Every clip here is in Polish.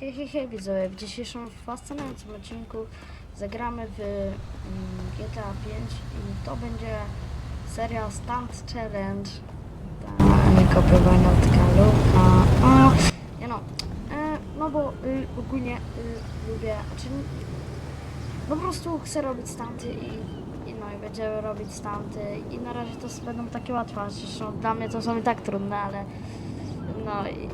Hej, hej, widzowie, w dzisiejszym fascynującym odcinku zagramy w mm, GTA 5 i to będzie seria Stunt Challenge. Ta nie kopiowana tylko luka. Nie no, e, no bo y, ogólnie y, lubię, znaczy no po prostu chcę robić stunty i, i no i będziemy robić stunty i na razie to będą takie łatwe, zresztą dla mnie to są i tak trudne, ale no i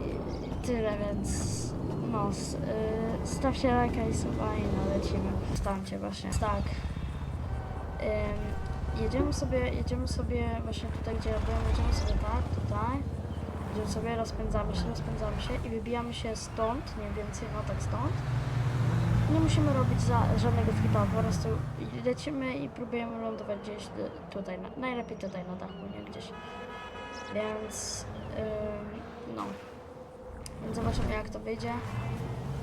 tyle, więc no, s, y, stawcie lajka i suba i no lecimy. Właśnie. Tak. Jedziemy sobie, jedziemy sobie właśnie tutaj, gdzie ja byłem, jedziemy sobie tak, tutaj. Jedziemy sobie, rozpędzamy się, rozpędzamy się i wybijamy się stąd, mniej więcej, no tak stąd. Nie musimy robić za, żadnego flipa, po prostu lecimy i próbujemy lądować gdzieś tutaj, na, najlepiej tutaj na dachu, nie gdzieś. Więc, no. Więc zobaczymy jak to wyjdzie.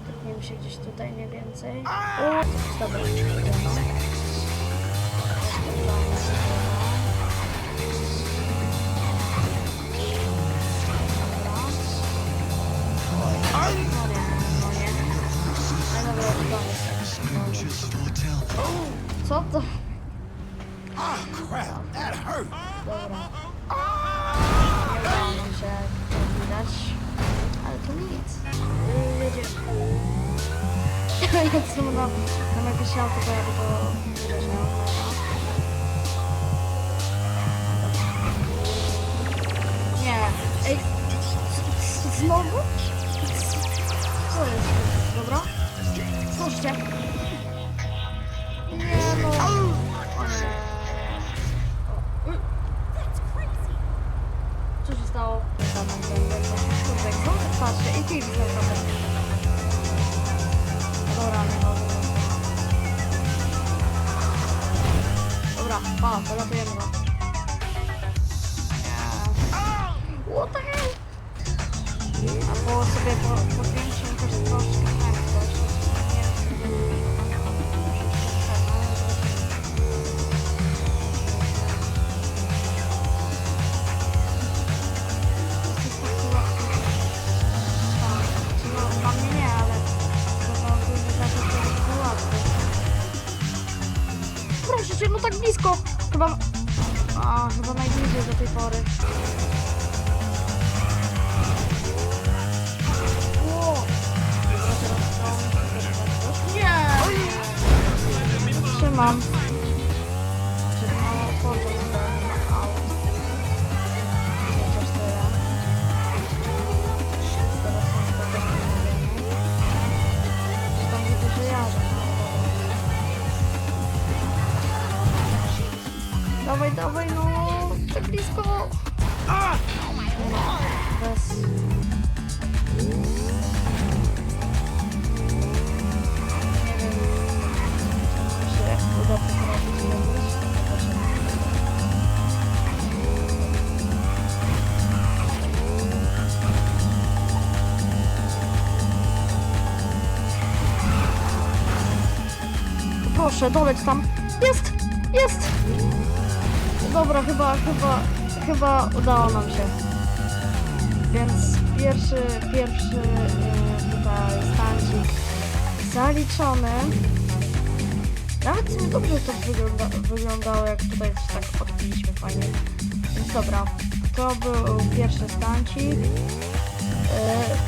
Tykniemy się gdzieś tutaj mniej więcej. O, dobra. Co to? Ah, crap, that hurt. Dobra. Nie udało nam się, widać. To nic. Jedziemy. Jak znowu nam, nam jakieś. Nie. Ej, znowu? Co jest? Dobra? Puśćcie. 好，回来，不约？Tak blisko! Chyba... A, chyba najbliżej do tej pory. To- Nie! Trzymam Dawaj, dawaj, no! Tak blisko! Uda zrobić. Zobaczymy. Proszę, doleć tam. Jest! Jest! Dobra, chyba, chyba, chyba udało nam się. Więc pierwszy, pierwszy e, tutaj stancik zaliczony. Nawet w sumie dobrze to wygląda, wyglądało, jak tutaj tak odbiliśmy fajnie. Więc dobra, to był pierwszy stancik.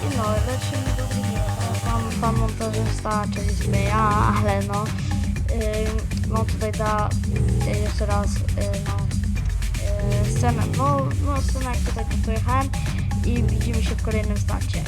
I no, lecimy do drugiego. Pan, pan montażysta, czyli ja, ale no, e, no tutaj da e, jeszcze raz, e, no, scenę, no, no scenę jak tutaj tu jechałem i widzimy się w kolejnym starcie.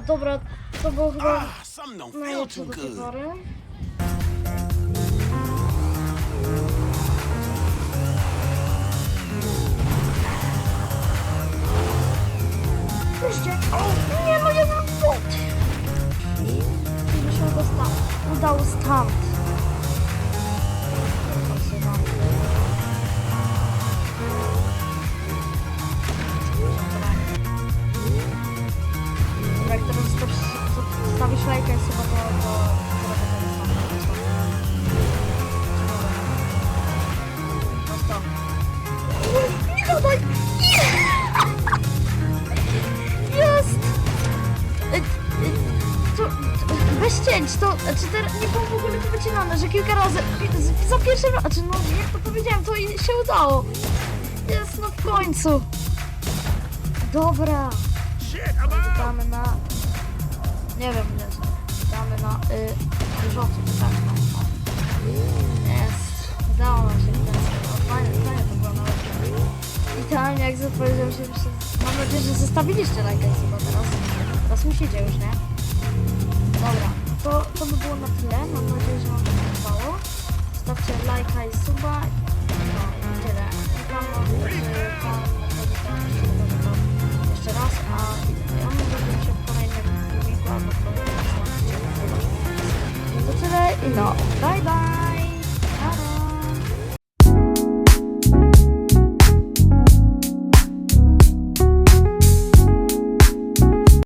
Dobra, to było chyba najlepsze do tej pory. Nie no, mam bot! Musimy go stąd. Udał stąd. Cięć, to, znaczy teraz nie było w ogóle to wycinane, że kilka razy, za pierwszym razem, znaczy no jak to powiedziałem, to i się udało. Jest, no w końcu. Dobra. Shit, I'm out. Damy na... Nie wiem ile. Damy na... Y, dużo tak, no. no. Jest. Udało nam się sposób. Fajne, fajne to było nawet. Idealnie jak zapowiedział się, że... Mam nadzieję, że zostawiliście lajka suba teraz. Teraz musicie już, nie? Dobra. To, to by było na tyle. Mam nadzieję, że wam się podobało. Zostawcie lajka i suba. No i tyle. Odpowie tam jeszcze raz, a ja że się w kolejnym filmiku albo w kolejnym. To tyle i no, bye bye!